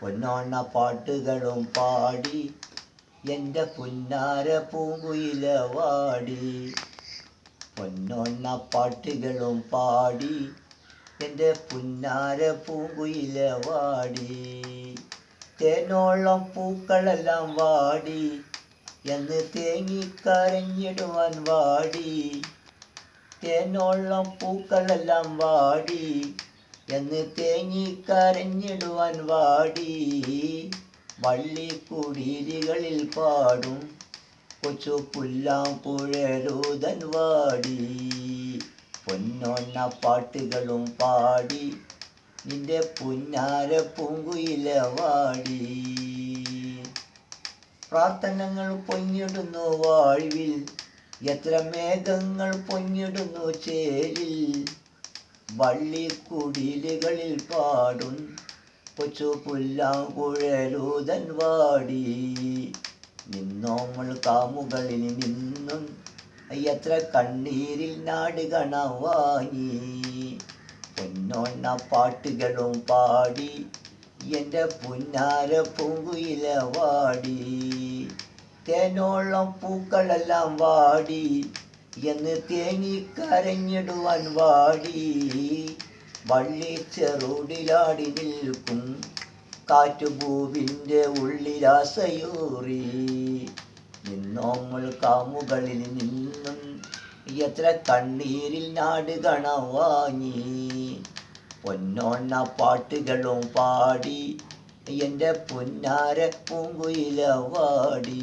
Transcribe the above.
പൊന്നോണ പാട്ടുകളും പാടി എന്റെ പുന്നാര പൂങ്കുയില വാടി. പൊന്നോണ പാട്ടുകളും പാടി എന്റെ പുന്നാര പൂങ്കുയില വാടി. തേനോളം പൂക്കളെല്ലാം വാടി എന്ന് തേങ്ങിക്കരഞ്ഞിടുവാൻ വാടി. തേനോളം പൂക്കളെല്ലാം വാടി എന്ന് തേങ്ങിക്കരഞ്ഞിടുവാൻ വാടി. വള്ളിക്കുടീരികളിൽ പാടും കൊച്ചു പുല്ലാം പുഴരൂതൻ വാടി. പൊന്നൊന്ന പാട്ടുകളും പാടി നിന്റെ പുന്നാര പൂങ്കുയില വാടി. പ്രാർത്ഥനകൾ പൊങ്ങിടുന്നു വാഴ്വിൽ എത്ര മേഘങ്ങൾ പൊങ്ങിടുന്നു ചേരിൽ. വള്ളിക്കുടിലുകളിൽ പാടും. കൊച്ചു പുല്ലാങ്കുഴലൂതൻ വാടി. നിന്നോമൾ കാമുകളിൽ നിന്നും അയ്യത്ര കണ്ണീരിൽ നാട് വാങ്ങി. പൊന്നോണ്ണ പാട്ടുകളും പാടി എന്റെ പുന്നാര പൂങ്കുയില വാടി. തേനോളം പൂക്കളെല്ലാം വാടി. എന്ന് തേങ്ങിക്കരഞ്ഞിടുവാൻ വാടി. വള്ളി ചെറുടിലാടി നിൽക്കും കാറ്റുപൂവിന്റെ ഉള്ളിലാസയൂറി. നിന്നോങ്ങൾ കാമുകളിൽ നിന്നും എത്ര കണ്ണീരിൽ നാട് കാണാൻ വാങ്ങി പൊന്നോണ്ണ പാട്ടുകളും പാടി എന്റെ പുന്നാര പൂങ്കുയില വാടി.